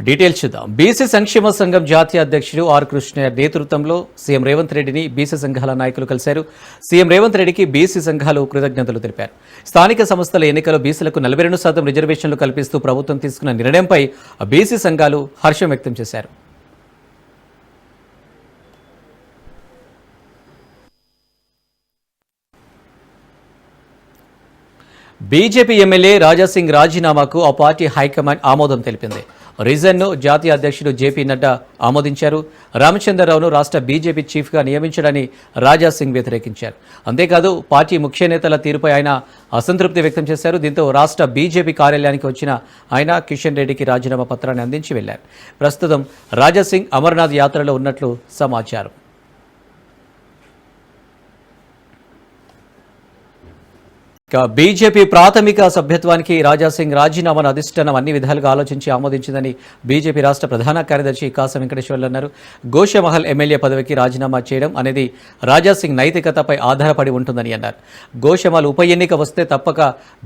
Details చూద్దాం. BC సంక్షేమ సంఘం జాతీయ అధ్యక్షుడు ఆర్ కృష్ణ నేతృత్వంలో సీఎం రేవంత్ రెడ్డిని బీసీ సంఘాల నాయకులు కలిశారు. సీఎం రేవంత్ రెడ్డికి బీసీ సంఘాలు కృతజ్ఞతలు తెలిపారు. స్థానిక సంస్థల ఎన్నికల్లో బీసీలకు నలభై రెండు శాతం రిజర్వేషన్లు కల్పిస్తూ ప్రభుత్వం తీసుకున్న నిర్ణయంపై బీసీ సంఘాలు హర్షం వ్యక్తం చేశారు. బీజేపీ ఎమ్మెల్యే రాజాసింగ్ రాజీనామాకు ఆ పార్టీ హైకమాండ్ ఆమోదం తెలిపింది. రీజన్ను జాతీయ అధ్యక్షుడు జేపీ నడ్డా ఆమోదించారు. రామచంద్రరావును రాష్ట్ర బీజేపీ చీఫ్గా నియమించడాన్ని రాజాసింగ్ వ్యతిరేకించారు. అంతేకాదు పార్టీ ముఖ్య నేతల తీరుపై ఆయన అసంతృప్తి వ్యక్తం చేశారు. దీంతో రాష్ట్ర బీజేపీ కార్యాలయానికి వచ్చిన ఆయన కిషన్ రెడ్డికి రాజీనామా పత్రాన్ని అందించి వెళ్ళారు. ప్రస్తుతం రాజాసింగ్ అమర్నాథ్ యాత్రలో ఉన్నట్లు సమాచారం. బీజేపీ ప్రాథమిక సభ్యత్వానికి రాజాసింగ్ రాజీనామాను అధిష్టానం అన్ని విధాలుగా ఆలోచించి ఆమోదించిందని బీజేపీ రాష్ట్ర ప్రధాన కార్యదర్శి కాసం వెంకటేశ్వర్లు అన్నారు. గోషమహల్ ఎమ్మెల్యే పదవికి రాజీనామా చేయడం అనేది రాజాసింగ్ నైతికతపై ఆధారపడి ఉంటుందని అన్నారు. గోషమహల్ ఉప ఎన్నిక వస్తే తప్పక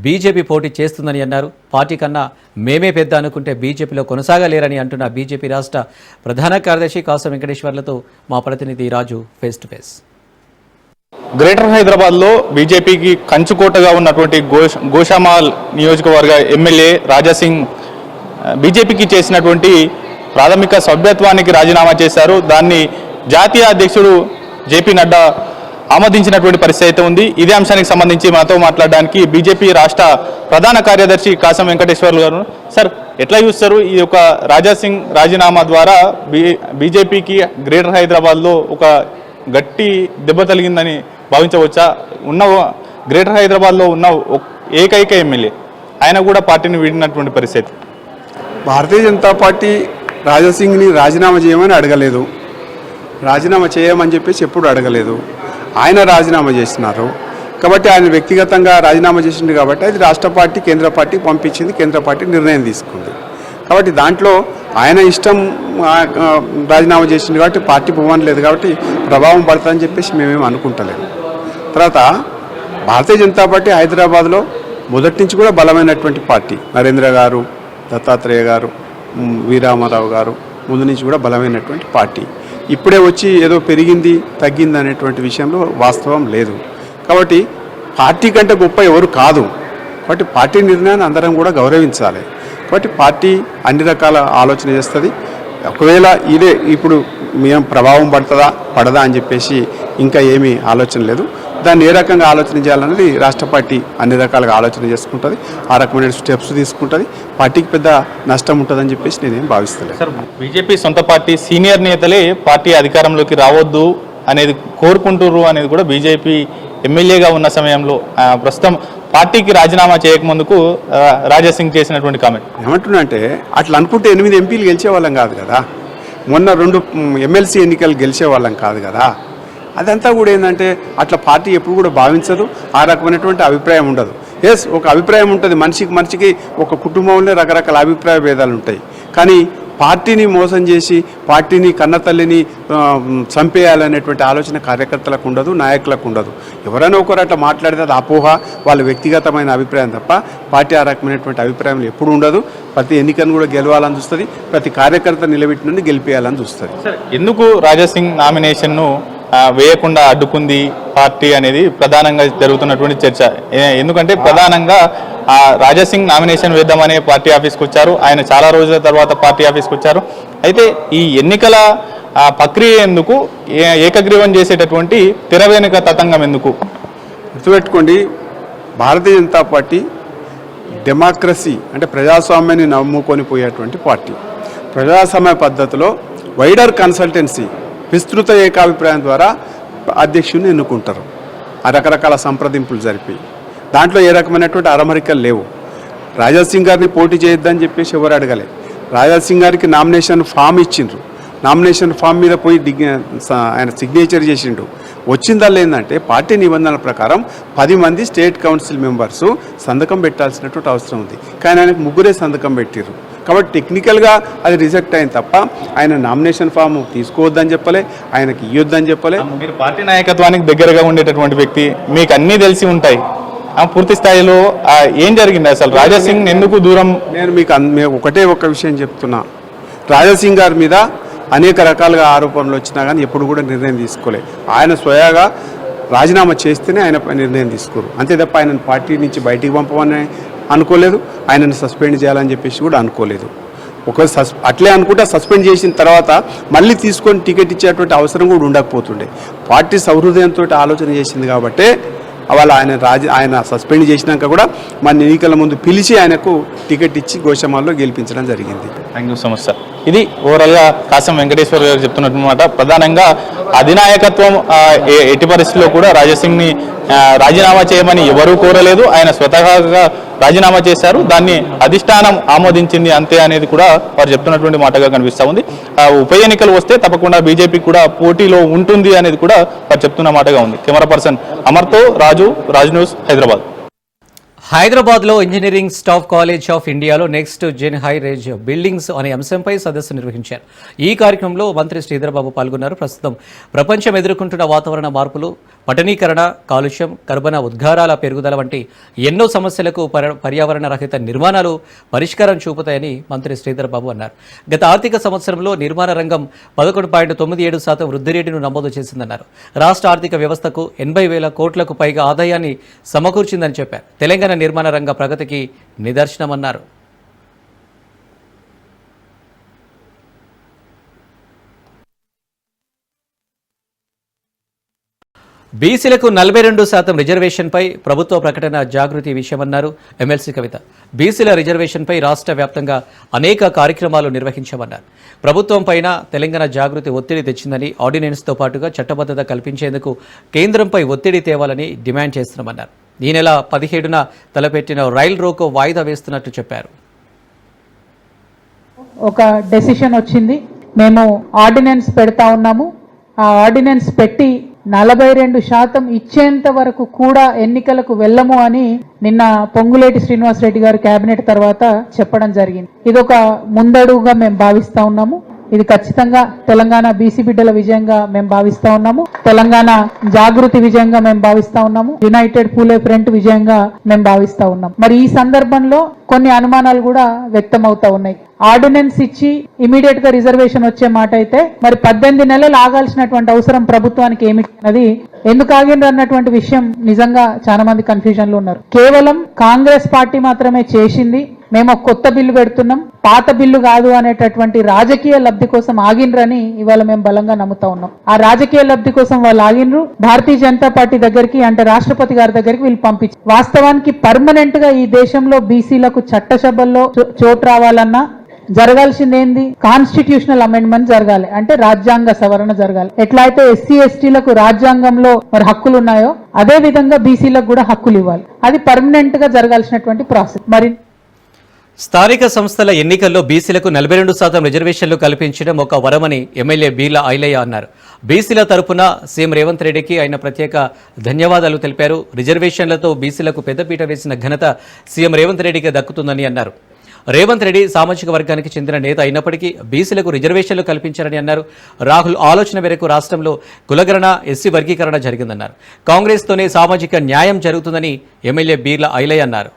బీజేపీ పోటీ చేస్తుందని అన్నారు. పార్టీ కన్నా మేమే పెద్ద అనుకుంటే బీజేపీలో కొనసాగలేరని అంటున్న బీజేపీ రాష్ట్ర ప్రధాన కార్యదర్శి కాసం వెంకటేశ్వర్లతో మా ప్రతినిధి Raju face to face greater హైదరాబాద్లో బీజేపీకి కంచుకోటగా ఉన్నటువంటి గోష్ గోషామాల్ నియోజకవర్గ ఎమ్మెల్యే రాజాసింగ్ బీజేపీకి చేసినటువంటి ప్రాథమిక సభ్యత్వానికి రాజీనామా చేశారు. దాన్ని జాతీయ అధ్యక్షుడు జేపీ నడ్డా ఆమోదించినటువంటి పరిస్థితి అయితే ఉంది. ఇదే అంశానికి సంబంధించి మనతో మాట్లాడడానికి బీజేపీ రాష్ట్ర ప్రధాన కార్యదర్శి కాసం వెంకటేశ్వర్లు గారు సార్ ఎట్లా చూస్తారు? ఈ యొక్క రాజాసింగ్ రాజీనామా ద్వారా బీ బీజేపీకి గ్రేటర్ హైదరాబాద్లో ఒక గట్టి దెబ్బ తగిలిందని భావించవచ్చా? ఉన్న గ్రేటర్ హైదరాబాద్లో ఉన్న ఏకైక ఎమ్మెల్యే. ఆయన కూడా పార్టీని వీడినటువంటి పరిస్థితి. భారతీయ జనతా పార్టీ రాజాసింగ్ని రాజీనామా చేయమని అడగలేదు. రాజీనామా చేయమని చెప్పేసి ఎప్పుడు అడగలేదు. ఆయన రాజీనామా చేసినారు కాబట్టి ఆయన వ్యక్తిగతంగా రాజీనామా చేసిండు కాబట్టి అది రాష్ట్ర పార్టీ కేంద్ర పార్టీ పంపించింది కేంద్ర పార్టీ నిర్ణయం తీసుకుంది. కాబట్టి దాంట్లో ఆయన ఇష్టం రాజీనామా చేసింది కాబట్టి పార్టీ భవన్ లేదు కాబట్టి ప్రభావం పడుతుందని చెప్పేసి మేమేం అనుకుంటలేము తర్వాత భారతీయ జనతా పార్టీ హైదరాబాద్లో మొదటి నుంచి కూడా బలమైనటువంటి పార్టీ. నరేంద్ర గారు దత్తాత్రేయ గారు వీరామారావు గారు ముందు నుంచి కూడా బలమైనటువంటి పార్టీ. ఇప్పుడే వచ్చి ఏదో పెరిగింది తగ్గింది అనేటువంటి విషయంలో వాస్తవం లేదు. కాబట్టి పార్టీ కంటే గొప్ప ఎవరు కాదు. కాబట్టి పార్టీ నిర్ణయాన్ని అందరం కూడా గౌరవించాలి. కాబట్టి పార్టీ అన్ని రకాల ఆలోచన చేస్తుంది. ఒకవేళ ఇదే ఇప్పుడు మేము ప్రభావం పడుతుందా పడదా అని చెప్పేసి ఇంకా ఏమీ ఆలోచన లేదు. దాన్ని ఏ రకంగా ఆలోచన చేయాలనేది రాష్ట్ర పార్టీ అన్ని రకాలుగా ఆలోచన చేసుకుంటుంది. ఆ రకమైన స్టెప్స్ తీసుకుంటుంది. పార్టీకి పెద్ద నష్టం ఉంటుందని చెప్పేసి నేనేం భావిస్తలేదు. సార్ బీజేపీ సొంత పార్టీ సీనియర్ నేతలే పార్టీ అధికారంలోకి రావద్దు అనేది కోరుకుంటుర్రు అనేది కూడా బీజేపీ ఎమ్మెల్యేగా ఉన్న సమయంలో ప్రస్తుతం పార్టీకి రాజీనామా చేయకముందుకు రాజాసింగ్ చేసినటువంటి కామెంట్. ఏమంటున్నా అంటే అట్లా అనుకుంటే ఎనిమిది ఎంపీలు గెలిచే వాళ్ళం కాదు కదా. మొన్న రెండు ఎమ్మెల్సీ ఎన్నికలు గెలిచే వాళ్ళం కాదు కదా. అదంతా కూడా ఏంటంటే అట్లా పార్టీ ఎప్పుడు కూడా భావించదు. ఆ రకమైనటువంటి అభిప్రాయం ఉండదు. ఎస్ ఒక అభిప్రాయం ఉంటుంది. మనిషికి మనిషికి ఒక కుటుంబంలో రకరకాల అభిప్రాయ భేదాలు ఉంటాయి. కానీ పార్టీని మోసం చేసి పార్టీని కన్నతల్లిని చంపేయాలనేటువంటి ఆలోచన కార్యకర్తలకు ఉండదు నాయకులకు ఉండదు. ఎవరైనా ఒకరు అట్లా మాట్లాడితే అది అపోహ వాళ్ళ వ్యక్తిగతమైన అభిప్రాయం తప్ప పార్టీ ఆ రకమైనటువంటి అభిప్రాయం ఎప్పుడు ఉండదు. ప్రతి ఎన్నికను కూడా గెలవాలని చూస్తుంది ప్రతి కార్యకర్త నిలబెట్టినని గెలిపేయాలని చూస్తుంది. ఎందుకు రాజాసింగ్ నామినేషన్ను వేయకుండా అడ్డుకుంది పార్టీ అనేది ప్రధానంగా జరుగుతున్నటువంటి చర్చ. ఎందుకంటే ప్రధానంగా ఆ రాజాసింగ్ నామినేషన్ వేద్దామనే పార్టీ ఆఫీస్కి వచ్చారు. ఆయన చాలా రోజుల తర్వాత పార్టీ ఆఫీస్కి వచ్చారు. అయితే ఈ ఎన్నికల ప్రక్రియ ఎందుకు? ఏ- ఏకగ్రీవం చేసేటటువంటి తెర వెనుక తతంగం ఎందుకు? గుర్తుపెట్టుకోండి భారతీయ జనతా పార్టీ డెమోక్రసీ అంటే ప్రజాస్వామ్యాన్ని నమ్ముకొని పోయేటువంటి పార్టీ. ప్రజాస్వామ్య పద్ధతిలో వైడర్ కన్సల్టెన్సీ విస్తృత ఏకాభిప్రాయం ద్వారా అధ్యక్షుడిని ఎన్నుకుంటారు. ఆ రకరకాల సంప్రదింపులు జరిపి దాంట్లో ఏ రకమైనటువంటి అరమరికలు లేవు. రాజాసింగ్ గారిని పోటీ చేయొద్దని చెప్పేసి ఎవరు అడగలే. రాజాసింగ్ గారికి నామినేషన్ ఫామ్ ఇచ్చిండ్రు. నామినేషన్ ఫామ్ మీద పోయి డిగ్ స- ఆయన సిగ్నేచర్ చేసిండు వచ్చిందల్లా ఏంటంటే పార్టీ నిబంధనల ప్రకారం పది మంది స్టేట్ కౌన్సిల్ మెంబర్స్ సంతకం పెట్టాల్సినటువంటి అవసరం ఉంది. కానీ ఆయనకు ముగ్గురే సంతకం పెట్టిర్రు. కాబట్టి టెక్నికల్గా అది రిజెక్ట్ అయింది తప్ప ఆయన నామినేషన్ ఫామ్ తీసుకోవద్దని చెప్పలే ఆయనకి ఇవ్వద్దని చెప్పలే. మీరు పార్టీ నాయకత్వానికి దగ్గరగా ఉండేటటువంటి వ్యక్తి మీకు అన్నీ తెలిసి ఉంటాయి. ఆ పూర్తి స్థాయిలో ఏం జరిగింది అసలు? రాజాసింగ్ ఎందుకు దూరం? నేను మీకు ఒకటే ఒక విషయం చెప్తున్నా. రాజాసింగ్ గారి మీద అనేక రకాలుగా ఆరోపణలు వచ్చినా కానీ ఎప్పుడు కూడా నిర్ణయం తీసుకోలే. ఆయన స్వయాగా రాజీనామా చేస్తేనే ఆయన నిర్ణయం తీసుకోరు. అంతే తప్ప ఆయనను పార్టీ నుంచి బయటికి పంపమని అనుకోలేదు. ఆయనను సస్పెండ్ చేయాలని చెప్పేసి కూడా అనుకోలేదు. ఒక సస్ అట్లే అనుకుంటే సస్పెండ్ చేసిన తర్వాత మళ్ళీ తీసుకొని టికెట్ ఇచ్చేటువంటి అవసరం కూడా ఉండకపోతుండే. పార్టీ సౌహృదయంతో ఆలోచన చేసింది కాబట్టే వాళ్ళ ఆయన రాజ ఆయన సస్పెండ్ చేసినాక కూడా మన ఎన్నికల ముందు పిలిచి ఆయనకు టికెట్ ఇచ్చి గోషమాల్లో గెలిపించడం జరిగింది. Thank you so much sir. ఇది ఓవరాల్గా కాసం వెంకటేశ్వర గారు చెప్తున్నమాట ప్రధానంగా అధినాయకత్వం ఏ- ఎట్టి పరిస్థితుల్లో కూడా రాజసింగ్ని రాజీనామా చేయమని ఎవరూ కోరలేదు. ఆయన స్వతహాగా రాజీనామా చేశారు. దాన్ని అధిష్టానం ఆమోదించింది అంతే అనేది కూడా వారు చెప్తున్నటువంటి మాటగా కనిపిస్తూ ఉంది. ఉప ఎన్నికలు వస్తే తప్పకుండా బీజేపీ కూడా పోటీలో ఉంటుంది అనేది కూడా వారు చెప్తున్న మాటగా ఉంది. కెమెరా పర్సన్ అమర్తో రాజు రాజ్ న్యూస్ హైదరాబాద్. హైదరాబాద్లో ఇంజనీరింగ్ స్టాఫ్ కాలేజ్ ఆఫ్ ఇండియాలో next gen high range buildings అనే అంశంపై సదస్సు నిర్వహించారు. ఈ కార్యక్రమంలో మంత్రి శ్రీధర్బాబు పాల్గొన్నారు. ప్రస్తుతం ప్రపంచం ఎదుర్కొంటున్న వాతావరణ మార్పులు పట్టణీకరణ కాలుష్యం కర్బన ఉద్గారాల పెరుగుదల వంటి ఎన్నో సమస్యలకు పర- పర్యావరణ రహిత నిర్మాణాలు పరిష్కారం చూపుతాయని మంత్రి శ్రీధర్బాబు అన్నారు. గత ఆర్థిక సంవత్సరంలో నిర్మాణ రంగం పదకొండు పాయింట్ తొమ్మిది ఏడు శాతం వృద్ధి రేటును నమోదు చేసిందన్నారు. రాష్ట్ర ఆర్థిక వ్యవస్థకు ఎనభై వేల కోట్లకు పైగా ఆదాయాన్ని సమకూర్చిందని చెప్పారు. తెలంగాణ నిర్మాణ రంగ ప్రగతికి నిదర్శనమన్నారు. బీసీలకు నలభై రెండు శాతం రిజర్వేషన్పై ప్రభుత్వ ప్రకటన జాగృతి విషయమన్నారు ఎమ్మెల్సీ కవిత. బీసీల రిజర్వేషన్పై రాష్ట్ర వ్యాప్తంగా అనేక కార్యక్రమాలు నిర్వహించామన్నారు. ప్రభుత్వం పైన తెలంగాణ జాగృతి ఒత్తిడి తెచ్చిందని ఆర్డినెన్స్తో పాటుగా చట్టబద్ధత కల్పించేందుకు కేంద్రంపై ఒత్తిడి తేవాలని డిమాండ్ చేస్తున్నామన్నారు. ఈ నెల పదిహేడున తలపెట్టిన రైల్ రోకో వాయిదా వేస్తున్నట్టు చెప్పారు. ఒక డెసిషన్ వచ్చింది. మేము ఆర్డినెన్స్ పెడతా ఉన్నాము. ఆ ఆర్డినెన్స్ పెట్టి నలభై రెండు శాతం ఇచ్చేంత వరకు కూడా ఎన్నికలకు వెళ్ళము అని నిన్న పొంగులేటి శ్రీనివాసరెడ్డి గారు కేబినెట్ తర్వాత చెప్పడం జరిగింది. ఇది ఒక ముందడుగుగా మేము భావిస్తా ఉన్నాము. ఇది ఖచ్చితంగా తెలంగాణ బీసీ బిడ్డల విజయంగా మేము భావిస్తా ఉన్నాము. తెలంగాణ జాగృతి విజయంగా మేము భావిస్తా ఉన్నాము. యునైటెడ్ పూలే ఫ్రంట్ విజయంగా మేము భావిస్తా ఉన్నాం. మరి ఈ సందర్భంలో కొన్ని అనుమానాలు కూడా వ్యక్తం అవుతా ఉన్నాయి. ఆర్డినెన్స్ ఇచ్చి ఇమీడియట్గా రిజర్వేషన్ వచ్చే మాట అయితే మరి పద్దెనిమిది నెలలు ఆగాల్సినటువంటి అవసరం ప్రభుత్వానికి ఏమిటి అన్నది ఎందుకు ఆగిండ్రు అన్నటువంటి విషయం నిజంగా చాలా మంది కన్ఫ్యూజన్లో ఉన్నారు. కేవలం కాంగ్రెస్ పార్టీ మాత్రమే చేసింది మేము ఒక కొత్త బిల్లు పెడుతున్నాం పాత బిల్లు కాదు అనేటటువంటి రాజకీయ లబ్ధి కోసం ఆగిండ్రని ఇవాళ మేము బలంగా నమ్ముతా ఉన్నాం. ఆ రాజకీయ లబ్ధి కోసం వాళ్ళు ఆగిండ్రు భారతీయ జనతా పార్టీ దగ్గరికి అంటే రాష్ట్రపతి గారి దగ్గరికి వీళ్ళు పంపించారు. వాస్తవానికి పర్మనెంట్గా ఈ దేశంలో బీసీలకు చట్టసభల్లో చో- చోటు రావాలన్నా జరగాల్సింది ఏంది కాన్స్టిట్యూషనల్ అమెండ్మెంట్ జరగాలి. అంటే రాజ్యాంగ సవరణ జరగాలి. ఎట్లా అయితే ఎస్సీ ఎస్టీలకు రాజ్యాంగంలో మరి హక్కులు ఉన్నాయో అదే విధంగా బీసీలకు కూడా హక్కులు ఇవ్వాలి అది పర్మనెంట్గా జరగాల్సినటువంటి ప్రాసెస్ మరి స్థానిక సంస్థల ఎన్నికల్లో బీసీలకు నలభై రెండు శాతం రిజర్వేషన్లు కల్పించడం ఒక వరమని ఎమ్మెల్యే బీలా ఐలయ్య అన్నారు. బీసీల తరపున సీఎం రేవంత్ రెడ్డికి ఆయన ప్రత్యేక ధన్యవాదాలు తెలిపారు. రిజర్వేషన్లతో బీసీలకు పెద్దపీట వేసిన ఘనత సీఎం రేవంత్ రెడ్డికి దక్కుతుందని అన్నారు. రేవంత్ రెడ్డి సామాజిక వర్గానికి చెందిన నేత అయినప్పటికీ బీసీలకు రిజర్వేషన్లు కల్పించారని అన్నారు. రాహుల్ ఆలోచన మేరకు రాష్ట్రంలో కులగణన ఎస్సీ వర్గీకరణ జరిగిందన్నారు. కాంగ్రెస్తోనే సామాజిక న్యాయం జరుగుతుందని ఎమ్మెల్యే బీర్ల ఐలయ్య అన్నారు.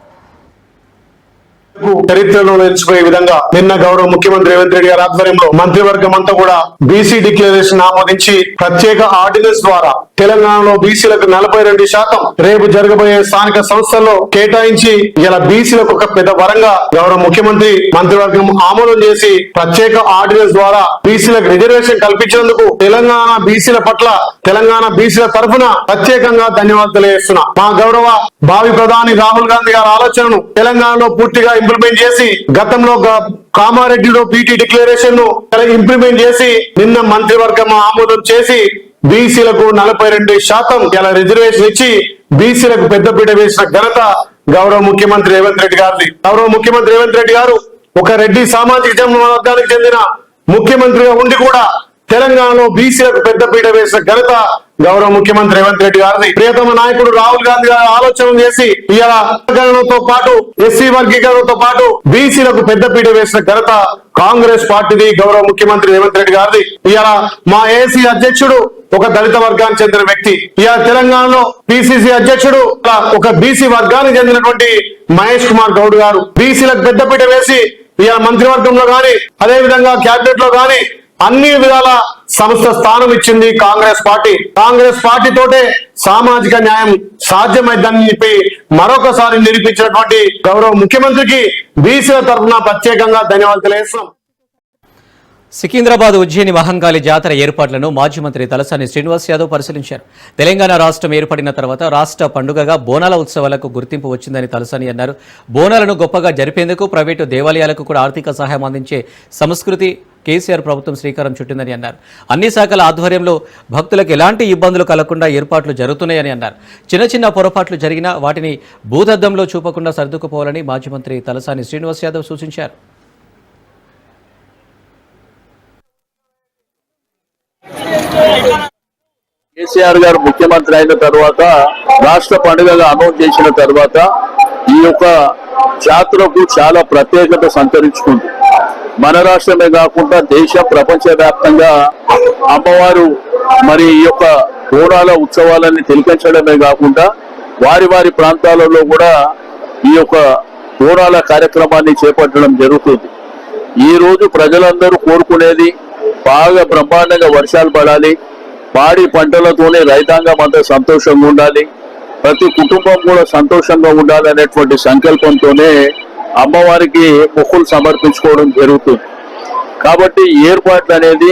చరిత్రలో నిలిచిపోయే విధంగా నిన్న గౌరవ ముఖ్యమంత్రి రేవంత్ రెడ్డి గారి ఆధ్వర్యంలో మంత్రివర్గం అంతా కూడా బీసీ డిక్లరేషన్ ఆమోదించి ప్రత్యేక ఆర్డినెన్స్ ద్వారా తెలంగాణలో బీసీలకు నలభై రెండు శాతం రేపు జరగబోయే స్థానిక సంస్థల్లో కేటాయించి ఇలా బీసీలకు ఒక పెద్ద వరంగా గౌరవ ముఖ్యమంత్రి మంత్రివర్గం ఆమోదం చేసి ప్రత్యేక ఆర్డినెన్స్ ద్వారా బీసీలకు రిజర్వేషన్ కల్పించినందుకు తెలంగాణ బీసీల పట్ల తెలంగాణ బీసీల తరఫున ప్రత్యేకంగా ధన్యవాదాలు తెలియజేస్తున్నా. మా గౌరవ భావి ప్రధాని రాహుల్ గాంధీ గారి ఆలోచనను తెలంగాణలో పూర్తిగా ఇంప్లిమెంట్ చేసి గతంలో కామారెడ్డిలో పీటీ డిక్లరేషన్ను ఇంప్లిమెంట్ చేసి నిన్న మంత్రివర్గం ఆమోదం చేసి బీసీలకు నలభై రెండు శాతం ఇలా రిజర్వేషన్ ఇచ్చి బీసీలకు పెద్దపీట వేసిన ఘనత గౌరవ ముఖ్యమంత్రి రేవంత్ రెడ్డి గారిది. గౌరవ ముఖ్యమంత్రి రేవంత్ రెడ్డి గారు ఒక రెడ్డి సామాజిక వర్గానికి చెందిన ముఖ్యమంత్రిగా ఉండి కూడా తెలంగాణలో బీసీలకు పెద్దపీట వేసిన ఘనత గౌరవ ముఖ్యమంత్రి రేవంత్ రెడ్డి గారిది. ప్రియతమ నాయకుడు రాహుల్ గాంధీ గారు ఆలోచన చేసి ఇవాళ వర్గీకరణతో పాటు ఎస్సీ వర్గీకరణతో పాటు బీసీలకు పెద్దపీట వేసిన ఘనత కాంగ్రెస్ పార్టీది గౌరవ ముఖ్యమంత్రి రేవంత్ రెడ్డి గారిది. ఇలా మా ఏసీ అధ్యక్షుడు ఒక దళిత వర్గానికి చెందిన వ్యక్తి. ఇలా తెలంగాణలో పిసిసి అధ్యక్షుడు ఒక బీసీ వర్గానికి చెందినటువంటి మహేష్ కుమార్ గౌడ్ గారు. బీసీలకు పెద్దపీట వేసి ఇలా మంత్రివర్గంలో గాని అదే విధంగా క్యాబినెట్లో గాని అన్ని విధాల సంస్థ స్థానం ఇచ్చింది కాంగ్రెస్ పార్టీ. కాంగ్రెస్ పార్టీ తోటే సామాజిక న్యాయం సాధ్యమైందని చెప్పి మరొకసారి నిరూపించినటువంటి గౌరవ ముఖ్యమంత్రికి బీసీల తరఫున ప్రత్యేకంగా ధన్యవాదాలు తెలియజేస్తున్నాం. సికింద్రాబాద్ ఉజ్జయిని మహంకాళి జాతర ఏర్పాట్లను మాజీ మంత్రి తలసాని శ్రీనివాస్ యాదవ్ పరిశీలించారు. తెలంగాణ రాష్ట్రం ఏర్పడిన తర్వాత రాష్ట్ర పండుగగా బోనాల ఉత్సవాలకు గుర్తింపు వచ్చిందని తలసాని అన్నారు. బోనాలను గొప్పగా జరిపేందుకు ప్రైవేటు దేవాలయాలకు కూడా ఆర్థిక సహాయం అందించే సంస్కృతి కేసీఆర్ ప్రభుత్వం శ్రీకారం చుట్టిందని అన్నారు. అన్ని శాఖల ఆధ్వర్యంలో భక్తులకు ఎలాంటి ఇబ్బందులు కలగకుండా ఏర్పాట్లు జరుగుతున్నాయని అన్నారు. చిన్న చిన్న పొరపాట్లు జరిగినా వాటిని భూతద్దంలో చూపకుండా సర్దుకుపోవాలని మాజీ మంత్రి తలసాని శ్రీనివాస్ యాదవ్ సూచించారు. కేసీఆర్ గారు ముఖ్యమంత్రి అయిన తర్వాత రాష్ట్ర పండుగగా అనౌన్స్ చేసిన తర్వాత ఈ యొక్క జాతరకు చాలా ప్రత్యేకత సంతరించుకుంది. మన రాష్ట్రమే కాకుండా దేశ ప్రపంచ వ్యాప్తంగా అమ్మవారు మరి ఈ యొక్క బోనాల ఉత్సవాలన్నీ తిలకించడమే కాకుండా వారి వారి ప్రాంతాలలో కూడా ఈ యొక్క బోనాల కార్యక్రమాన్ని చేపట్టడం జరుగుతుంది. ఈ రోజు ప్రజలందరూ కోరుకునేది బాగా బ్రహ్మాండంగా వర్షాలు పడాలి. పాడి పంటలతోనే రైతాంగం అంతా సంతోషంగా ఉండాలి. ప్రతి కుటుంబం కూడా సంతోషంగా ఉండాలనేటువంటి సంకల్పంతోనే అమ్మవారికి మొక్కులు సమర్పించుకోవడం జరుగుతుంది. కాబట్టి ఏర్పాట్లు అనేది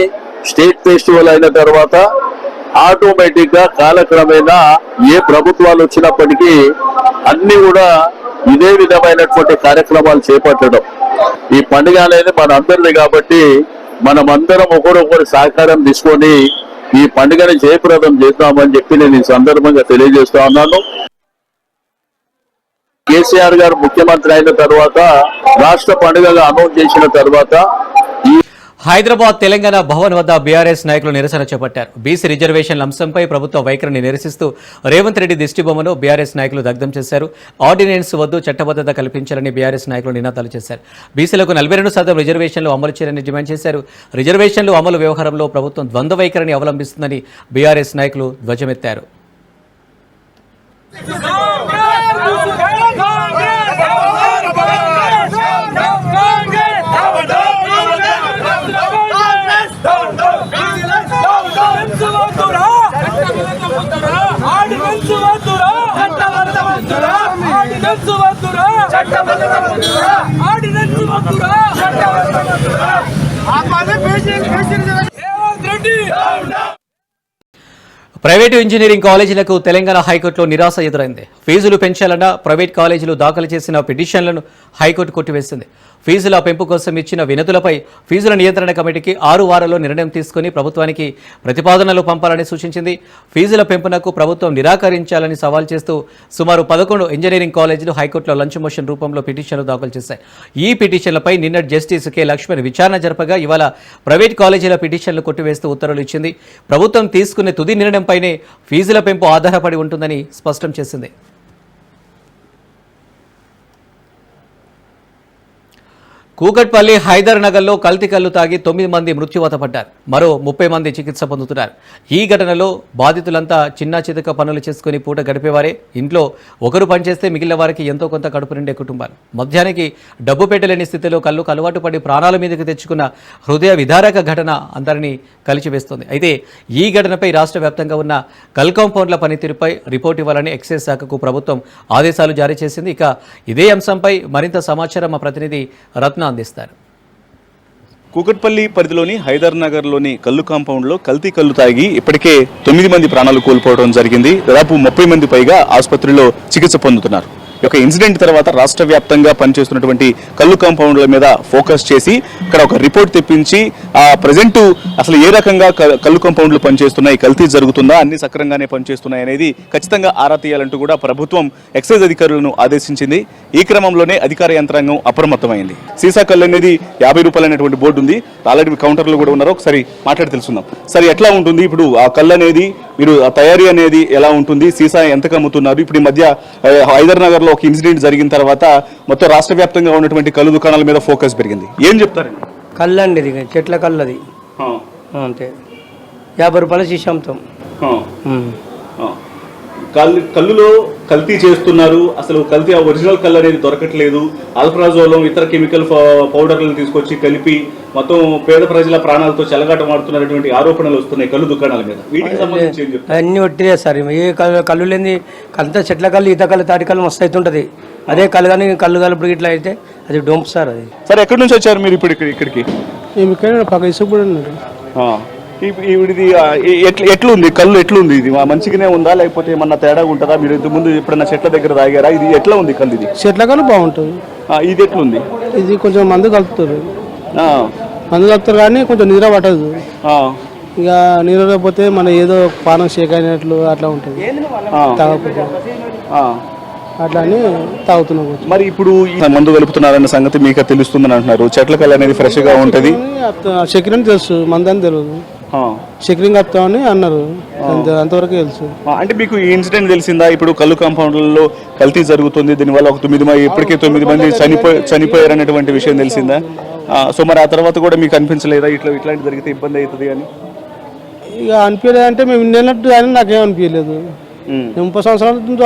స్టేట్ ఫెస్టివల్ అయిన తర్వాత ఆటోమేటిక్గా కాలక్రమేణా ఏ ప్రభుత్వాలు వచ్చినప్పటికీ అన్ని కూడా ఇదే విధమైనటువంటి కార్యక్రమాలు చేపట్టడం. ఈ పండుగ అనేది మన అందరిది కాబట్టి మనం అందరం ఒకరొకరు సహకారం తీసుకొని ఈ పండుగని జయప్రదం చేద్దామని చెప్పి నేను ఈ సందర్భంగా తెలియజేస్తా ఉన్నాను. కేసీఆర్ గారు ముఖ్యమంత్రి అయిన తర్వాత రాష్ట్ర పండుగగా అనౌన్స్ చేసిన తర్వాత ఈ హైదరాబాద్ తెలంగాణ భవన్ వద్ద బీఆర్ఎస్ నాయకులు నిరసన చేపట్టారు. బీసీ రిజర్వేషన్ల అంశంపై ప్రభుత్వ వైఖరిని నిరసిస్తూ రేవంత్ రెడ్డి దిష్టిబొమ్మను బీఆర్ఎస్ నాయకులు దగ్ధం చేశారు. ఆర్డినెన్స్ వద్దు చట్టబద్ధత కల్పించాలని బీఆర్ఎస్ నాయకులు నినాదాలు చేశారు. బీసీలకు నలభై రెండు శాతం రిజర్వేషన్లు అమలు చేయాలని డిమాండ్ చేశారు. రిజర్వేషన్లు అమలు వ్యవహారంలో ప్రభుత్వం ద్వంద్వ వైఖరిని అవలంబిస్తుందని బీఆర్ఎస్ నాయకులు ధ్వజమెత్తారు. రెడ్డి! ప్రైవేటు ఇంజనీరింగ్ కాలేజీలకు తెలంగాణ హైకోర్టులో నిరాశ ఎదురైంది. ఫీజులు పెంచాలన్న ప్రైవేట్ కాలేజీలు దాఖలు చేసిన పిటిషన్లను హైకోర్టు కొట్టివేసింది. ఫీజుల పెంపు కోసం ఇచ్చిన వినతులపై ఫీజుల నియంత్రణ కమిటీకి ఆరు వారాల్లో నిర్ణయం తీసుకుని ప్రభుత్వానికి ప్రతిపాదనలు పంపాలని సూచించింది. ఫీజుల పెంపునకు ప్రభుత్వం నిరాకరించాలని సవాల్ చేస్తూ సుమారు పదకొండు ఇంజనీరింగ్ కాలేజీలు హైకోర్టులో లంచ్ మోషన్ రూపంలో పిటిషన్లు దాఖలు చేశాయి. ఈ పిటిషన్లపై నిన్న జస్టిస్ కె లక్ష్మణ్ విచారణ జరపగా ఇవాళ ప్రైవేట్ కాలేజీల పిటిషన్లు కొట్టివేస్తూ ఉత్తర్వులు ఇచ్చింది. ప్రభుత్వం తీసుకునే తుది నిర్ణయం పైనే ఫీజుల పెంపు ఆధారపడి ఉంటుందని స్పష్టం చేసింది. కూకట్పల్లి హైదర్ నగర్లో కల్తీ కల్లు తాగి తొమ్మిది మంది మృత్యువాత పడ్డారు మరో ముప్పై మంది చికిత్స పొందుతున్నారు. ఈ ఘటనలో బాధితులంతా చిన్న చితక పనులు చేసుకుని పూట గడిపేవారే. ఇంట్లో ఒకరు పనిచేస్తే మిగిలిన వారికి ఎంతో కొంత కడుపు నిండే కుటుంబాలు. మధ్యాహ్నానికి డబ్బు పెట్టలేని స్థితిలో కళ్ళు అలవాటు పడి ప్రాణాల మీదకి తెచ్చుకున్న హృదయ విధారక ఘటన అందరినీ కలిచివేస్తోంది అయితే ఈ ఘటనపై రాష్ట్ర వ్యాప్తంగా ఉన్న కల్ కాంపౌండ్ల పనితీరుపై రిపోర్ట్ ఇవ్వాలని ఎక్సైజ్ శాఖకు ప్రభుత్వం ఆదేశాలు జారీ చేసింది. ఇక ఇదే అంశంపై మరింత సమాచారం మా ప్రతినిధి రత్న అందిస్తారు. కూకట్పల్లి పరిధిలోని హైదర్ నగర్లోని కల్లు కాంపౌండ్లో కల్తీ కల్లు తాగి ఇప్పటికే తొమ్మిది మంది ప్రాణాలు కోల్పోవడం జరిగింది. దాదాపు ముప్పై మంది పైగా ఆసుపత్రిలో చికిత్స పొందుతున్నారు. యొక్క ఇన్సిడెంట్ తర్వాత రాష్ట్ర వ్యాప్తంగా పనిచేస్తున్నటువంటి కళ్ళు కాంపౌండ్ల మీద ఫోకస్ చేసి ఇక్కడ ఒక రిపోర్ట్ తెప్పించి ఆ ప్రజెంట్ అసలు ఏ రకంగా కళ్ళు కాంపౌండ్లు పనిచేస్తున్నాయి కల్తీ జరుగుతుందా అన్ని సక్రంగానే పనిచేస్తున్నాయి అనేది ఖచ్చితంగా ఆరా తీయాలంటూ కూడా ప్రభుత్వం ఎక్సైజ్ అధికారులను ఆదేశించింది. ఈ క్రమంలోనే అధికార యంత్రాంగం అప్రమత్తమైంది. సీసా కళ్ళు అనేది యాభై రూపాయలు అనేటువంటి బోర్డు ఉంది. ఆల్రెడీ కౌంటర్లు కూడా ఉన్నారు. ఒకసారి మాట్లాడి తెలుసుకుందాం. సరే ఎట్లా ఉంటుంది? ఇప్పుడు ఆ కళ్ళు అనేది మీరు ఆ తయారీ అనేది ఎలా ఉంటుంది? సీసా ఎంతకు అమ్ముతున్నారు? ఇప్పుడు ఈ మధ్య హైదర్ నగర్ లో ఒక ఇన్సిడెంట్ జరిగిన తర్వాత మొత్తం రాష్ట్ర వ్యాప్తంగా ఉన్నటువంటి కళ్ళు దుకాణాల మీద ఫోకస్ పెరిగింది. ఏం చెప్తారండి? కళ్ళు అండి ఇది చెట్ల కళ్ళు అది అంతే. యాభై రూపాయలు ఉమ్. కళ్ళు కళ్ళులో కల్తీ చేస్తున్నారు. అసలు కల్తీ ఆ ఒరిజినల్ కళ్ళు అనేది దొరకట్లేదు. ఆల్ఫ్రాజోలం ఇతర కెమికల్ పౌడర్లను తీసుకొచ్చి కలిపి మొత్తం పేద ప్రజల ప్రాణాలతో చెలగాటం ఆడుతున్నటువంటి ఆరోపణలు వస్తున్నాయి కళ్ళు దుకాణాల మీద. వీటికి సంబంధించి అన్నీ ఒట్టిదే సార్. ఏ కళ్ళు కళ్ళు లేని అంతా చెట్ల కళ్ళు ఈత కళ్ళు తాటి కళ్ళు మస్తు అవుతుంటుంది అదే కళ్ళు కానీ కళ్ళు కలుపుడు ఇట్లా అయితే అది డొంపు సార్ అది. సరే ఎక్కడి నుంచి వచ్చారు మీరు ఇప్పుడు ఇక్కడ ఇక్కడికి? మేము ఇక్కడ పక్క ఇసుకుడు ఎ- ఎట్ల ఎట్లుంది? కళ్ళు ఎట్లుంది ఇది? మా మంచిగానే ఉందా? లేకపోతే ఏమన్నా తేడా ఉంటుందా? మీరు ఇంతకు ముందు ఎప్పుడన్నా చెట్ల దగ్గర తాగారా? ఇది ఎట్లా ఉంది కళ్ళు ఇది? చెట్ల కన్నా బాగుంటుంది. ఇది ఎట్లుంది? ఇది కొంచెం మందు కలుపుతారు. మందు కలుపుతారు కానీ కొంచెం నిద్ర పట్టదు. ఇక నీరు లేకపోతే మన ఏదో పానం షేక్ అయినట్లు అట్లా ఉంటుంది. తాగకపోతే. అట్లా అని తాగుతున్నాం. మరి ఇప్పుడు మందు కలుపుతున్నారన్న సంగతి మీకు తెలుస్తుందని అంటున్నారు. చెట్ల కళ్ళు అనేది ఫ్రెష్గా ఉంటది చక్కెర తెలుసు మందు అని తెలియదు. ఆ. చక్కెర కలుపుతామని అన్నారు అంతే అంతవరకు తెలుసు. అంటే మీకు ఈ ఇన్సిడెంట్ తెలిసిందా? ఇప్పుడు కళ్ళు కాంపౌండ్లలో కల్తీ జరుగుతుంది. దీనివల్ల ఒక తొమ్మిది మంది ఇప్పటికే తొమ్మిది మంది చనిపోయి చనిపోయారు అనేటువంటి విషయం తెలిసిందా? సో మరి ఆ తర్వాత కూడా మీకు అనిపించలేదా? ఇట్లా ఇట్లాంటి జరిగితే ఇబ్బంది అవుతుంది అని? ఇక అనిపించలేదు అంటే మేము నిన్నట్టు కానీ నాకేం అనిపించలేదు. ముప్పై సంవత్సరాల నుంచి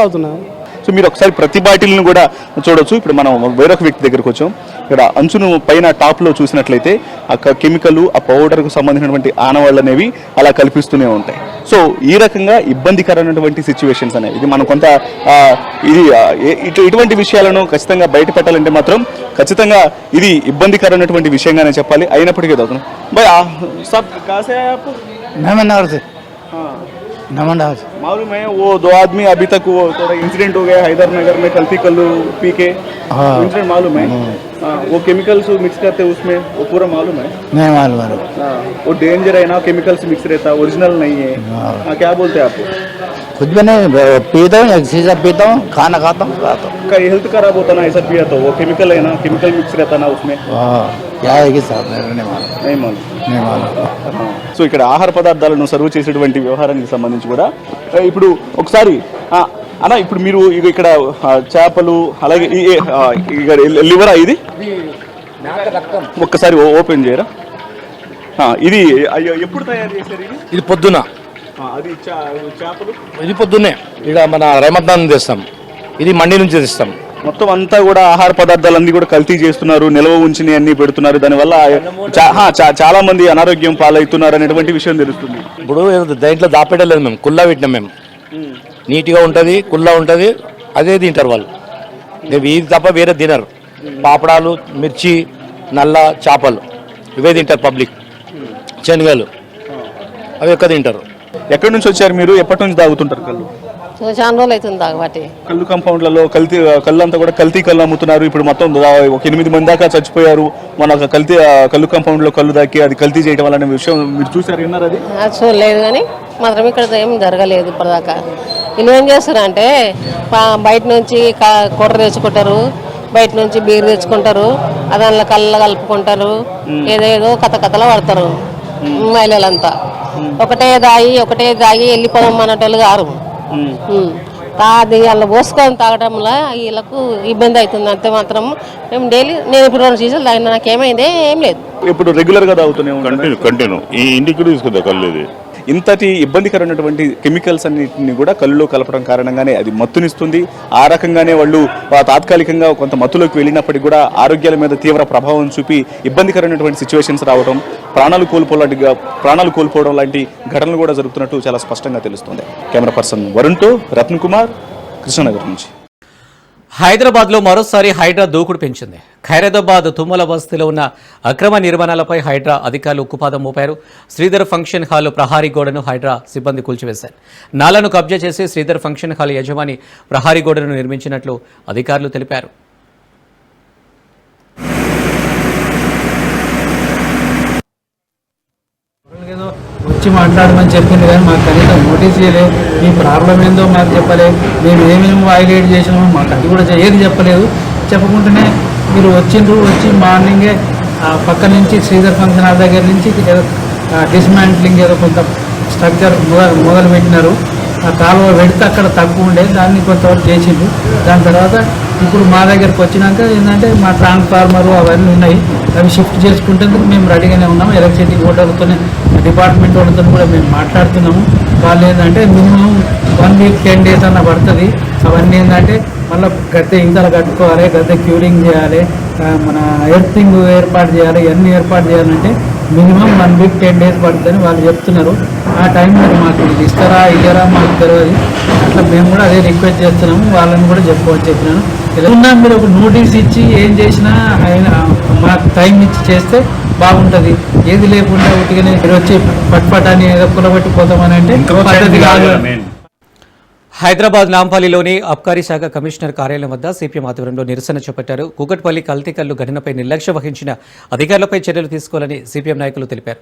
సో మీరు ఒకసారి ప్రతి బాటిల్ని కూడా చూడొచ్చు. ఇప్పుడు మనం వేరొక వ్యక్తి దగ్గరకు వచ్చాం. ఇక్కడ అంచును పైన టాప్లో చూసినట్లయితే ఆ కెమికల్ ఆ పౌడర్కు సంబంధించినటువంటి ఆనవాళ్ళు అనేవి అలా కల్పిస్తూనే ఉంటాయి. సో ఈ రకంగా ఇబ్బందికరమైనటువంటి సిచ్యువేషన్స్ అనేవి. ఇది మనం కొంత ఇది ఇటువంటి విషయాలను ఖచ్చితంగా బయట పెట్టాలంటే మాత్రం ఖచ్చితంగా ఇది ఇబ్బందికరమైనటువంటి విషయంగానే చెప్పాలి. అయినప్పటికీ చదువుతున్నాం. బాయ్ సార్ కాసేపు. మేమన్నారు సార్ से मालूम है वो दो आदमी अभी तक वो थोड़ा इंसिडेंट हो गया हैदर नगर में कल्ती कल्लू पी के हाँ। इंसिडेंट मालूम है? हाँ, वो केमिकल्स मिक्स करते हैं उसमें वो पूरा मालूम है? नहीं मालूम है हाँ, वो डेंजर है ना केमिकल्स मिक्स रहता है ओरिजिनल नहीं है। हाँ, क्या बोलते हैं आपको कुछ भी नहीं पीता हूँ एक शीशा पीता हूँ खाना खाता हूँ खाता हूँ। का हेल्थ खराब होता ना ऐसा पिया तो वो केमिकल है ना केमिकल मिक्स रहता ना उसमें। हाँ क्या है कि साहब नहीं मालूम नहीं मालूम। సో ఇక్కడ ఆహార పదార్థాలను సర్వ్ చేసేటువంటి వ్యవహారానికి సంబంధించి కూడా ఇప్పుడు ఒకసారి ఆ, అన్న ఇప్పుడు మీరు ఇక్కడ చేపలు అలాగే లివరా ఇది? ఒక్కసారి ఓ- ఓపెన్ చేయరా? ఆ, ఇది అయ్యో ఎప్పుడు తయారు చేశారు ఇది? ఇది పొద్దున. ఆ, అది చేపలు? ఇది పొద్దున్నే. ఇక్కడ మన రైమద్దాన్ తెస్తాం. ఇది మండి నుంచి తెస్తాం. మొత్తం అంతా కూడా ఆహార పదార్థాలు అన్ని కూడా కల్తీ చేస్తున్నారు నిల్వ ఉంచిని అన్ని పెడుతున్నారు. దానివల్ల చాలా మంది అనారోగ్యం పాలవుతున్నారు అనేటువంటి విషయం తెలుస్తుంది. ఇప్పుడు దేంట్లో దాపెట్టలేదు మేము కుల్లా పెట్టినాం మేము. నీట్గా ఉంటుంది కుల్లా ఉంటుంది అదే తింటారు వాళ్ళు. ఇది తప్ప వేరే తినరు. పాపడాలు మిర్చి నల్ల చేపలు ఇవే తింటారు పబ్లిక్. శనగలు అవి ఎక్కువ తింటారు. ఎక్కడి నుంచి వచ్చారు మీరు? ఎప్పటి నుంచి తాగుతుంటారు కళ్ళు? చాలా రోజులు అవుతుంది తాగబట్టి కళ్ళు కాంపౌండ్లలో కల్తీ కళ్ళు అంతా కూడా కల్తీ కళ్ళు అమ్ముతున్నారు. ఇప్పుడు మొత్తం ఒక ఎనిమిది మంది దాకా చచ్చిపోయారు. మన కల్తీ కళ్ళు కాంపౌండ్లో కళ్ళు దాకి అది కల్తీ చేయడం వల్ల విషయం మీరు చూసారు విన్నారు అది? చూడలేదు కానీ మాత్రం ఇక్కడ ఏం జరగలేదు ఇప్పటిదాకా. వీళ్ళు ఏం చేస్తారంటే బయట నుంచి కొర్ర తెచ్చుకుంటారు బయట నుంచి బీర్ తెచ్చుకుంటారు ఆ దానిలో కళ్ళ కలుపుకుంటారు ఏదేదో కథ కథలు పడతారు మహిళలంతా. ఒకటే దాగి ఒకటే దాగి వెళ్ళిపోదాం అన్నటోళ్ళు గారు. అది అలా పోసుకొని తాగడంలో వీళ్ళకు ఇబ్బంది అవుతుంది అంతే మాత్రం మేము డైలీ నేను ఇప్పుడు రెండు సీజన్లు తాగిన నాకేమైంది ఏం లేదు. ఇప్పుడు రెగ్యులర్గా తాగుతూనే ఉంటారు? Continue continue. ఈ ఇంటికి తీసుకుందా కళ్ళు ఇంతటి ఇబ్బందికరమైనటువంటి కెమికల్స్ అన్నింటిని కూడా కళ్ళులో కలపడం కారణంగానే అది మత్తునిస్తుంది. ఆ రకంగానే వాళ్ళు తాత్కాలికంగా కొంత మత్తులోకి వెళ్ళినప్పటికీ కూడా ఆరోగ్యాల మీద తీవ్ర ప్రభావం చూపి ఇబ్బందికరమైనటువంటి సిచ్యువేషన్స్ రావడం ప్రాణాలు కోల్పోలాంటిగా ప్రాణాలు కోల్పోవడం లాంటి ఘటనలు కూడా జరుగుతున్నట్టు చాలా స్పష్టంగా తెలుస్తుంది. కెమెరా పర్సన్ వరుణ్తో రత్న్ కుమార్ కృష్ణనగర్ నుంచి. హైదరాబాద్లో మరోసారి హైడ్రా దూకుడు పెంచింది. ఖైరదాబాద్ తుమ్మల బస్తీలో ఉన్న అక్రమ నిర్మాణాలపై హైడ్రా అధికారులు ఉక్కుపాదం మోపారు. శ్రీధర్ ఫంక్షన్ హాల్ ప్రహారీ గోడను హైడ్రా సిబ్బంది కూల్చివేశారు. నాలను కబ్జా చేసి శ్రీధర్ ఫంక్షన్ హాల్ యజమాని ప్రహారీ గోడను నిర్మించినట్లు అధికారులు తెలిపారు ఏదో వచ్చి మాట్లాడమని చెప్పింది కానీ మాకు కనీసం నోటీస్ చేయలేదు మీ ప్రాబ్లం ఏందో మాకు చెప్పలేదు మేము ఏమేమి వైలేట్ చేసినామో మాకు అది కూడా ఏది చెప్పలేదు. చెప్పకుండానే మీరు వచ్చిండ్రు వచ్చి మార్నింగే ఆ పక్క నుంచి శ్రీధర్ ఫంక్షన్ హాల్ దగ్గర నుంచి డిస్మాంట్లింగ్ ఏదో కొంత స్ట్రక్చర్ మొదలు పెట్టినారు. ఆ కాలువ పెడితే అక్కడ తక్కువ ఉండే దాన్ని కొంతవరకు చేసిండ్రు. దాని తర్వాత ఇప్పుడు మా దగ్గరకు వచ్చినాక ఏంటంటే మా ట్రాన్స్ఫార్మర్ అవన్నీ ఉన్నాయి. అవి షిఫ్ట్ చేసుకుంటే మేము రెడీగానే ఉన్నాం. ఎలక్ట్రిసిటీ ఓటర్తోనే డిపార్ట్మెంట్ వాళ్ళతో కూడా మేము మాట్లాడుతున్నాము. వాళ్ళు ఏంటంటే minimum one week ten days అన్న పడుతుంది. అవన్నీ ఏంటంటే మళ్ళీ గద్దె ఇంతలు కట్టుకోవాలి గద్దె క్యూరింగ్ చేయాలి మన ఎర్తింగ్ ఏర్పాటు చేయాలి ఇవన్నీ ఏర్పాటు చేయాలంటే minimum one week ten days పడుతుందని వాళ్ళు చెప్తున్నారు. ఆ టైం మరి మాకు ఇది ఇస్తారా ఇయ్యరా మాకు తెలియదు అట్లా మేము కూడా అదే రిక్వెస్ట్ చేస్తున్నాము. వాళ్ళని కూడా చెప్పుకోవచ్చు చెప్పినాను. ఇలా మీరు ఒక నోటీస్ ఇచ్చి ఏం చేసినా ఆయన మాకు టైం ఇచ్చి చేస్తే బాగుంటది. ఏది లేకుండా ఉట్టిగానే మీరు వచ్చి పట్ పట్ అని ఏదో కులబట్టి పోతామని అంటే పద్ధతి కాదు హైదరాబాద్ నాంపల్లిలోని అబ్కారీ శాఖ కమిషనర్ కార్యాలయం వద్ద సిపిఎం ఆధ్వర్యంలో నిరసన చేపట్టారు. కూకట్పల్లి కల్తీకల్లు ఘటనపై నిర్లక్ష్యం వహించిన అధికారులపై చర్యలు తీసుకోవాలని సిపిఎం నాయకులు తెలిపారు.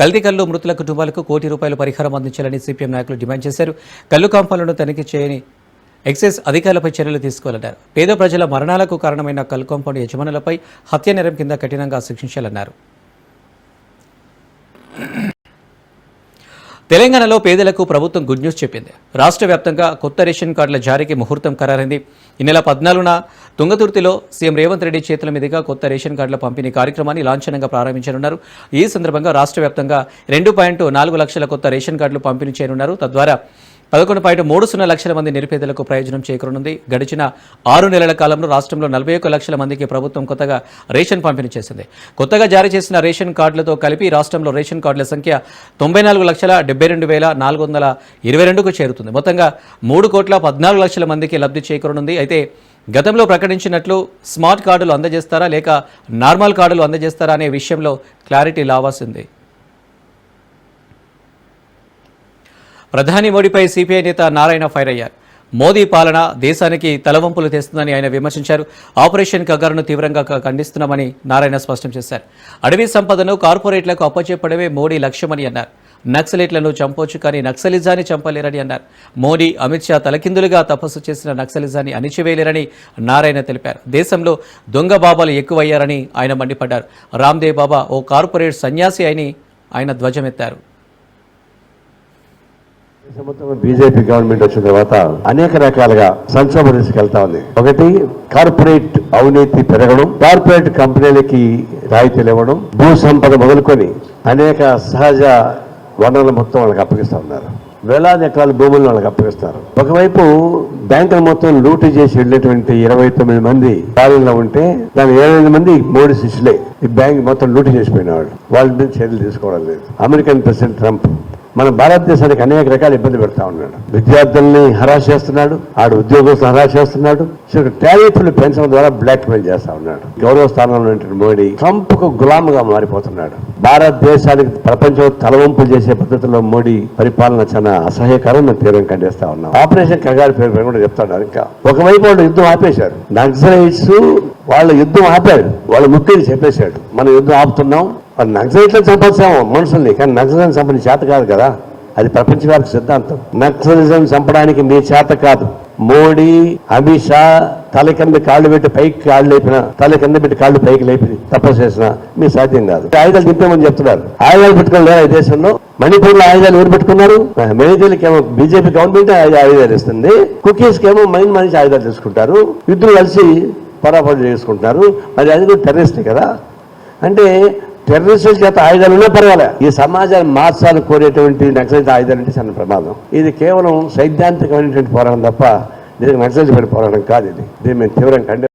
కల్తీకల్లు మృతుల కుటుంబాలకు కోటి రూపాయల పరిహారం అందించాలని సిపిఎం నాయకులు డిమాండ్ చేశారు. కల్లు కాంపాలను తనిఖీ చేయని ఎక్సైజ్ అధికారులపై చర్యలు తీసుకోవాలన్నారు. పేద ప్రజల మరణాలకు కారణమైన కల్లు కాంపౌండ్ యజమానులపై హత్య నేరం కింద కఠినంగా శిక్షించాలన్నారు. తెలంగాణలో పేదలకు ప్రభుత్వం గుడ్ న్యూస్ చెప్పింది. రాష్ట్ర వ్యాప్తంగా కొత్త రేషన్ కార్డుల జారీకి ముహూర్తం ఖరారైంది. ఈ నెల పద్నాలుగున తుంగతుర్తిలో సీఎం రేవంత్ రెడ్డి చేతుల మీదుగా కొత్త రేషన్ కార్డుల పంపిణీ కార్యక్రమాన్ని లాంఛనంగా ప్రారంభించనున్నారు. ఈ సందర్భంగా రాష్ట్ర వ్యాప్తంగా రెండు పాయింట్ నాలుగు లక్షల కొత్త రేషన్ కార్డులు పంపిణీ చేయనున్నారు. తద్వారా పదకొండు పాయింట్ మూడు సున్నా లక్షల మంది నిరుపేదలకు ప్రయోజనం చేకూరనుంది. గడిచిన ఆరు నెలల కాలంలో రాష్ట్రంలో నలభై ఒక్క లక్షల మందికి ప్రభుత్వం కొత్తగా రేషన్ పంపిణీ చేసింది. కొత్తగా జారీ చేసిన రేషన్ కార్డులతో కలిపి రాష్ట్రంలో రేషన్ కార్డుల సంఖ్య తొంభై నాలుగు లక్షల డెబ్బై రెండు వేల నాలుగు వందల ఇరవై రెండుకు చేరుతుంది. మొత్తంగా మూడు కోట్ల పద్నాలుగు లక్షల మందికి లబ్ధి చేకూరనుంది. అయితే గతంలో ప్రకటించినట్లు స్మార్ట్ కార్డులు అందజేస్తారా లేక నార్మల్ కార్డులు అందజేస్తారా అనే విషయంలో క్లారిటీ లావాల్సింది ప్రధాని మోడీపై సిపిఐ నేత నారాయణ ఫైర్ అయ్యారు. మోదీ పాలన దేశానికి తలవంపులు తెస్తుందని ఆయన విమర్శించారు. ఆపరేషన్ కగారును తీవ్రంగా ఖండిస్తున్నామని నారాయణ స్పష్టం చేశారు. అడవి సంపదను కార్పొరేట్లకు అప్పచెప్పడమే మోడీ లక్ష్యమని అన్నారు. నక్సలైట్లను చంపొచ్చు కానీ నక్సలిజాన్ని చంపలేరని అన్నారు. మోడీ అమిత్ షా తలకిందులుగా తపస్సు చేసిన నక్సలిజాన్ని అణిచివేయలేరని నారాయణ తెలిపారు. దేశంలో దొంగ బాబాలు ఎక్కువయ్యారని ఆయన మండిపడ్డారు. రామ్దేవ్ బాబా ఓ కార్పొరేట్ సన్యాసి అని ఆయన ధ్వజమెత్తారు. బీజేపీ గవర్నమెంట్ వచ్చిన తర్వాత అనేక రకాలుగా సంక్షోభం తీసుకెళ్తా ఉంది. ఒకటి కార్పొరేట్ అవినీతి పెరగడం కార్పొరేట్ కంపెనీలకి రాయితీలు ఇవ్వడం భూ సంపద మొదలుకొని అనేక సహజ వనరులు మొత్తం వాళ్ళకి అప్పగిస్తా ఉన్నారు. వేలాది ఎకరాల భూములను వాళ్ళకి అప్పగిస్తారు. ఒకవైపు బ్యాంకుల మొత్తం లూటు చేసి వెళ్ళినటువంటి ఇరవై తొమ్మిది మంది పాలనలో ఉంటే దాని ఏడెనిమిది మంది మోడీ శిష్యులే ఈ బ్యాంక్ మొత్తం లూటు చేసిపోయిన వాళ్ళు. వాళ్ళ మీద చర్యలు తీసుకోవడం లేదు. అమెరికన్ ప్రెసిడెంట్ ట్రంప్ మన భారతదేశానికి అనేక రకాల ఇబ్బంది పెడతా ఉన్నాడు. విద్యార్థుల్ని హరాస్ చేస్తున్నాడు ఆడు ఉద్యోగస్తులు హరాస్ చేస్తున్నాడు టారిఫ్లు పెంచడం ద్వారా బ్లాక్ మెయిల్ చేస్తా ఉన్నాడు. గౌరవ స్థానంలో ఉన్నటువంటి మోడీ ట్రంప్కు గులాముగా మారిపోతున్నాడు. భారతదేశానికి ప్రపంచం తలవంపులు చేసే పద్ధతిలో మోడీ పరిపాలన చాలా అసహ్యకరం మేము తీవ్రంగా ఖండిస్తా ఉన్నాం. ఆపరేషన్ కగారి పేరు కూడా చెప్తాడు ఇంకా. ఒకవైపు వాళ్ళు యుద్ధం ఆపేశారు. నక్సలైట్స్ వాళ్ళ యుద్ధం ఆపారు. వాళ్ళ ముఖ్యులు చెప్పేశాడు. మనం యుద్ధం ఆపుతున్నాం వాళ్ళు నక్సలైట్లో చంపేస్తాము మనుషుల్ని. కానీ నక్సలైట్ చంపని చేత కాదు కదా. అది ప్రపంచవ్యాప్త సిద్ధాంతం. నక్సలిజం చంపడానికి మీ చేత కాదు. మోడీ అమిత్ షా తల కింద కాళ్ళు పెట్టి పైకి కాళ్ళు లేపిన తల కింద పెట్టి కాళ్ళు పైకి లేపి తపస్సు చేసిన మీ సాధ్యం కాదు. ఆయుధాలు దింపామని చెప్తున్నారు. ఆయుధాలు పెట్టుకుని లేదా ఈ దేశంలో? మణిపూర్లో ఆయుధాలు ఎవరు పెట్టుకున్నారు? మణిపూర్కి ఏమో బీజేపీ గవర్నమెంట్ ఆయుధాలు ఇస్తుంది. కుకీస్ ఏమో మైన్ మనిషి ఆయుధాలు తీసుకుంటారు. ఇద్దరు కలిసి పొరాపడి చేసుకుంటారు మరి అది కూడా టెర్రరిస్ట్ కదా. అంటే టెర్రరిస్టుల చేత ఆయుధాలు ఉన్నా పర్వాలే. ఈ సమాజాన్ని మార్చాలని కోరేటువంటి నక్సలైట్ ఆయుధాలు అంటే చాలా ప్రమాదం. ఇది కేవలం సైద్ధాంతికమైనటువంటి పోరాటం తప్ప దీనికి నక్సలైట్ పోరాటం కాదు ఇది. దీన్ని మేము తీవ్రంగా